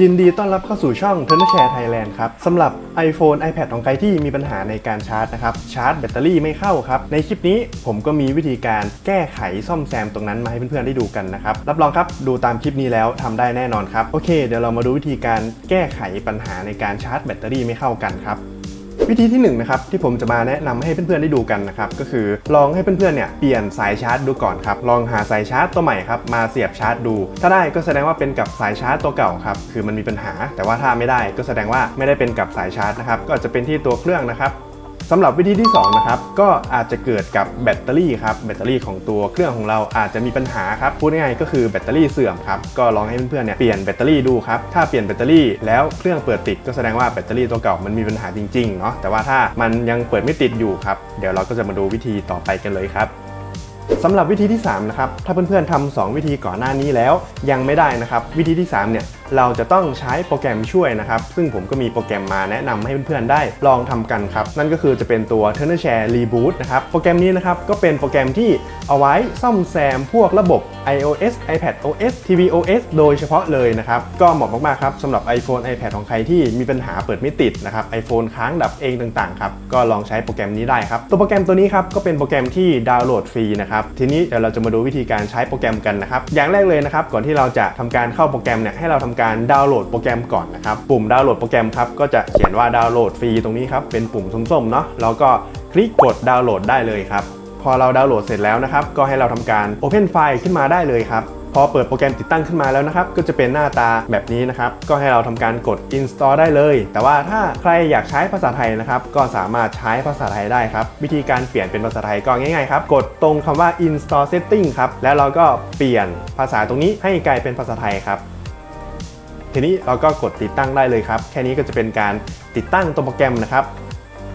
ยินดีต้อนรับเข้าสู่ช่อง t u r n e r Share Thailand ครับสำหรับ iPhone iPad ของใครที่มีปัญหาในการชาร์จนะครับ ชาร์จแบตเตอรี่ไม่เข้าครับ ในคลิปนี้ผมก็มีวิธีการแก้ไขซ่อมแซมตรงนั้นมาให้เพื่อนๆได้ดูกันนะครับ รับรองครับดูตามคลิปนี้แล้วทำได้แน่นอนครับ โอเค เดี๋ยวเรามาดูวิธีการแก้ไขปัญหาในการชาร์จแบตเตอรี่ไม่เข้ากันครับ วิธีที่1นงนะครับที่ผมจะมาแนะนำให้เพื่อนๆได้ดูกันนะครับก็คือลองให้เพื่อนๆเนี่ยเปลี่ยนสายชาร์จดูก่อนครับลองหาสายชาร์จตัวใหม่ครับมาเสียบชาร์จดู ถ้าได้ก็แสดงว่าเป็นกับสายชาร์จตัวเก่าครับคือมันมีปัญหา แต่ว่าถ้าไม่ได้ก็แสดงว่าไม่ได้เป็นกับสายชาร์จนะครับก็อาจจะเป็นที่ตัวเครื่องนะครับ สำหรับวิธีที่2นะครับก็อาจจะเกิดกับแบตเตอรี่ครับแบตเตอรี่ของตัวเครื่องของเราอาจจะมีปัญหาครับพูดง่ายๆก็คือแบตเตอรี่เสื่อมครับก็ลองให้เพื่อนๆเนี่ยเปลี่ยนแบตเตอรี่ดูครับถ้าเปลี่ยนแบตเตอรี่แล้วเครื่องเปิดติดก็แสดงว่าแบตเตอรี่ตัวเก่ามันมีปัญหาจริงๆเนาะแต่ว่าถ้ามันยังเปิดไม่ติดอยู่ครับเดี๋ยวเราก็จะมาดูวิธีต่อไปกันเลยครับสำหรับวิธีที่3นะครับถ้าเพื่อนๆทำ2วิธีก่อนหน้านี้แล้วยังไม่ได้นะครับวิธีที่3เนี่ย เราจะต้องใช้โปรแกรมช่วยนะครับ ซึ่งผมก็มีโปรแกรมมาแนะนำให้เพื่อนๆได้ลองทำกันครับ นั่นก็คือจะเป็นตัว t u r n e r Share Reboot นะครับ โปรแกรมนี้นะครับก็เป็นโปรแกรมที่เอาไว้ซ่อมแซมพวกระบบ iOS iPad OS tvOS โดยเฉพาะเลยนะครับ ก็เหมาะมากๆครับสำหรับ iPhone iPad ของใครที่มีปัญหาเปิดไม่ติดนะครับ iPhone ค้างดับเองต่างๆครับ ก็ลองใช้โปรแกรมนี้ได้ครับ ตัวโปรแกรมตัวนี้ครับก็เป็นโปรแกรมที่ดาวน์โหลดฟรีนะครับ ทีนี้เดี๋ยวเราจะมาดูวิธีการใช้โปรแกรมกันนะครับ อย่างแรกเลยนะครับก่อนที่เราจะทำการเข้าโปรแกรมเนี่ยให้เราทำการดาวน์โหลดโปรแกรมก่อนนะครับ ปุ่มดาวน์โหลดโปรแกรมครับก็จะเขียนว่าดาวน์โหลดฟรีตรงนี้ครับเป็นปุ่มส้มๆเนาะแล้วก็คลิกกดดาวน์โหลดได้เลยครับพอเราดาวน์โหลดเสร็จแล้วนะครับก็ให้เราทำการ Open File ขึ้นมาได้เลยครับพอเปิดโปรแกรมติดตั้งขึ้นมาแล้วนะครับ ก็จะเป็นหน้าตาแบบนี้นะครับ ก็ให้เราทำการกด install ได้เลย แต่ว่าถ้าใครอยากใช้ภาษาไทยนะครับ ก็สามารถใช้ภาษาไทยได้ครับ วิธีการเปลี่ยนเป็นภาษาไทยก็ง่ายๆครับ กดตรงคำว่า install setting ครับ แล้วเราก็เปลี่ยนภาษาตรงนี้ให้กลายเป็นภาษาไทยครับ ทีนี้เราก็กดติดตั้งได้เลยครับ แค่นี้ก็จะเป็นการติดตั้งตัวโปรแกรมนะครับ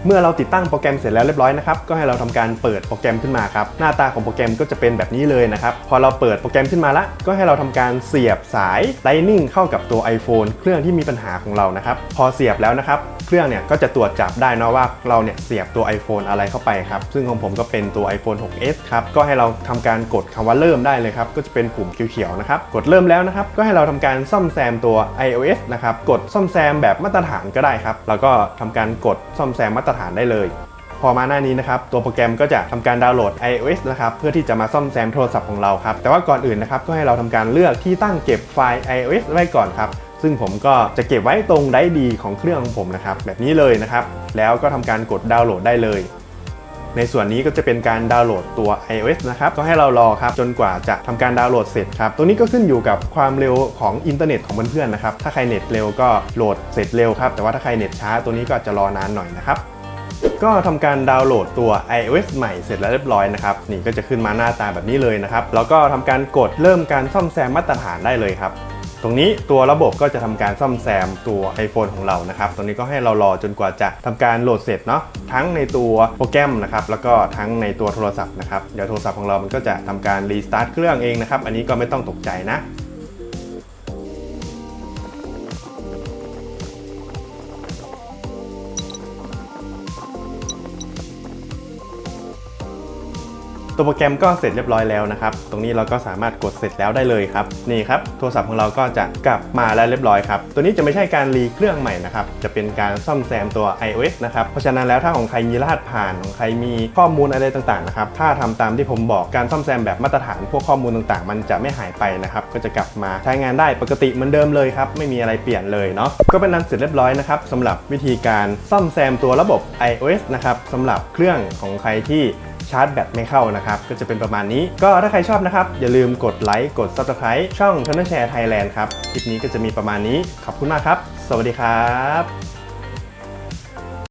เมื่อเราติดตั้งโปรแกรมเสร็จแล้วเรียบร้อยนะครับก็ให้เราทำการเปิดโปรแกรมขึ้นมาครับหน้าตาของโปรแกรมก็จะเป็นแบบนี้เลยนะครับพอเราเปิดโปรแกรมขึ้นมาละก็ให้เราทำการเสียบสาย Lightning เข้ากับตัว iPhone เครื่องที่มีปัญหาของเรานะครับพอเสียบแล้วนะครับเครื่องเนี่ยก็จะตรวจจับได้นะว่าเราเนี่ยเสียบตัว iPhone อะไรเข้าไปครับซึ่งของผมก็เป็นตัว iPhone 6s ครับก็ให้เราทำการกดคำว่าเริ่มได้เลยครับก็จะเป็นปุ่มเขียวๆนะครับกดเริ่มแล้วนะครับก็ให้เราทำการซ่อมแซมตัว iOS นะครับกดซ่อมแซมแบบมาตรฐานก็ได้ครับแล้วก็ทำการกดซ่อมแซมมาตรฐานได้เลย พอมาหน้านี้นะครับตัวโปรแกรมก็จะทำการดาวน์โหลด iOS นะครับเพื่อที่จะมาซ่อมแซมโทรศัพท์ของเราครับแต่ว่าก่อนอื่นนะครับก็ให้เราทำการเลือกที่ตั้งเก็บไฟล์ iOS ไว้ก่อนครับซึ่งผมก็จะเก็บไว้ตรงไดร์ดีของเครื่องของผมนะครับแบบนี้เลยนะครับแล้วก็ทำการกดดาวน์โหลดได้เลยในส่วนนี้ก็จะเป็นการดาวน์โหลดตัว iOS นะครับ ก็ให้เรารอครับจนกว่าจะทำการดาวน์โหลดเสร็จครับ ตัวนี้ก็ขึ้นอยู่กับความเร็วของอินเทอร์เน็ตของเพื่อนๆนะครับ ถ้าใครเน็ตเร็วก็โหลดเสร็จเร็วครับ แต่ว่าถ้าใครเน็ตช้าตัวนี้ก็จะรอนานหน่อยนะครับ ก็ทำการดาวน์โหลดตัว iOS ใหม่เสร็จแล้วเรียบร้อยนะครับ นี่ก็จะขึ้นมาหน้าตาแบบนี้เลยนะครับ แล้วก็ทำการกดเริ่มการซ่อมแซมมาตรฐานได้เลยครับตรงนี้ตัวระบบก็จะทำการซ่อมแซมตัว iPhone ของเรานะครับ ตรงนี้ก็ให้เรารอจนกว่าจะทำการโหลดเสร็จเนาะ ทั้งในตัวโปรแกรมนะครับ แล้วก็ทั้งในตัวโทรศัพท์นะครับ เดี๋ยวโทรศัพท์ของเรามันก็จะทำการรีสตาร์ทเครื่องเองนะครับ อันนี้ก็ไม่ต้องตกใจนะ ตัวโปรแกรมก็เสร็จเรียบร้อยแล้วนะครับ ตรงนี้เราก็สามารถกดเสร็จแล้วได้เลยครับ นี่ครับ โทรศัพท์ของเราก็จะกลับมาแล้วเรียบร้อยครับ ตัวนี้จะไม่ใช่การรีเครื่องใหม่นะครับ จะเป็นการซ่อมแซมตัว iOS นะครับ เพราะฉะนั้นแล้วถ้าของใครมีรหัสผ่านของใครมีข้อมูลอะไรต่างๆนะครับ ถ้าทำตามที่ผมบอกการซ่อมแซมแบบมาตรฐานพวกข้อมูลต่างๆ มันจะไม่หายไปนะครับ ก็จะกลับมาใช้งานได้ปกติเหมือนเดิมเลยครับ ไม่มีอะไรเปลี่ยนเลยเนาะ ก็เป็นนั้นเสร็จเรียบร้อยนะครับสำหรับวิธีการซ่อมแซมตัวระบบ iOS นะครับสำหรับเครื่องของใครที่ ชาร์จแบตไม่เข้านะครับ ก็จะเป็นประมาณนี้ ก็ถ้าใครชอบนะครับ อย่าลืมกดไลค์กด Subscribe ช่อง t u r n e r Share Thailand ครับ คลิปนี้ก็จะมีประมาณนี้ ขอบคุณมากครับ สวัสดีครับ